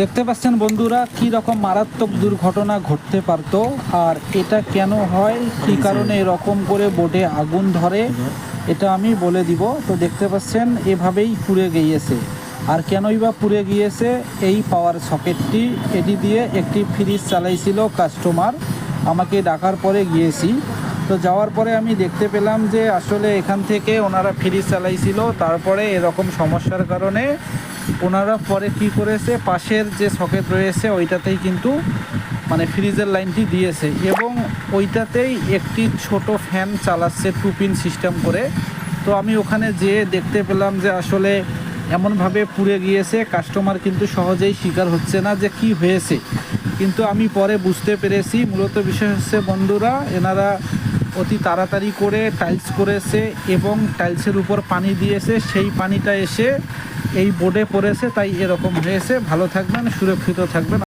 দেখতে পাচ্ছেন বন্ধুরা, কি রকম মারাত্মক দুর্ঘটনা ঘটতে পারতো আর এটা কেন হয়, কি কারণে এরকম করে বোর্ডে আগুন ধরে, এটা আমি বলে দিব। তো দেখতে পাচ্ছেন, এভাবেই পুড়ে গিয়েছে। আর কেনই বা পুড়ে গিয়েছে, এই পাওয়ার সকেটটি, এটি দিয়ে একটি ফ্রিজ চালাইছিল কাস্টমার আমাকে ডাকার পরে গিয়েছি। তো যাওয়ার পরে আমি দেখতে পেলাম যে আসলে এখান থেকে ওনারা ফ্রিজ চালাইছিল, তারপরে এরকম সমস্যার কারণে ওনারা পরে কি করেছে, পাশের যে সকেট রয়েছে ওইটাতেই কিন্তু মানে ফ্রিজের লাইনটি দিয়েছে এবং ওইটাতেই একটি ছোট ফ্যান চালাচ্ছে টু পিন সিস্টেম করে। তো আমি ওখানে যেয়ে দেখতে পেলাম যে আসলে এমনভাবে পুড়ে গিয়েছে, কাস্টমার কিন্তু সহজেই স্বীকার হচ্ছে না যে কি হয়েছে। কিন্তু আমি পরে বুঝতে পেরেছি, মূলত বিষয় হচ্ছে বন্ধুরা, এনারা অতি তাড়াতাড়ি করে টাইলস করেছে এবং টাইলসের উপর পানি দিয়েছে। সেই পানিটা এসে এই বোর্ডে পড়েছে, তাই এরকম হয়েছে। ভালো থাকবেন, সুরক্ষিত থাকবেন।